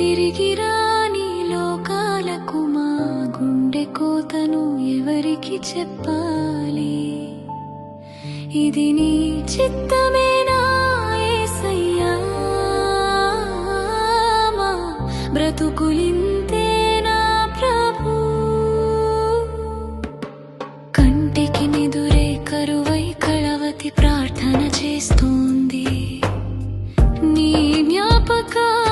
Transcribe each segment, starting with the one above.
తిరిగిరాని లోకాలకు మా గుండె కోతను ఎవరికి చెప్పాలి? ఇది నీ చిత్తమేనా ఏసయ్యా. మా బ్రతుకులింతేనా ప్రభు. కంటికి నిదురే కరువై కళవతి ప్రార్థన చేస్తోంది. నీ జ్ఞాపకా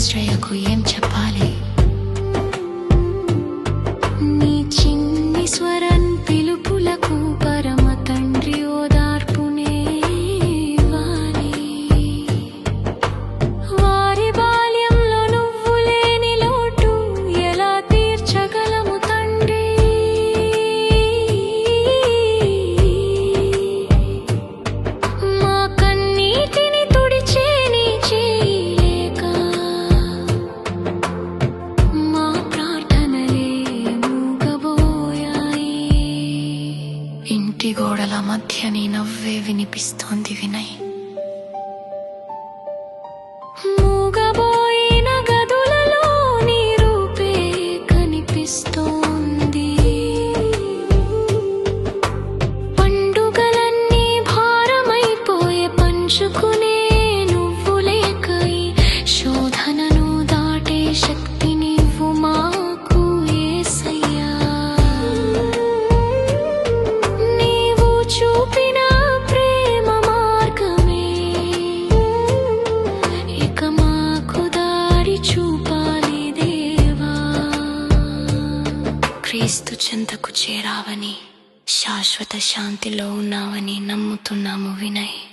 ఆశ్రయకు ఏం చెప్పాలి? పాదాల మధ్య నీ నవ్వే వినిపిస్తోంది వినయ్ క్రీస్తు చెంతకు చేరావని శాశ్వత శాంతిలో ఉన్నావని నమ్ముతున్నాము వినయ్.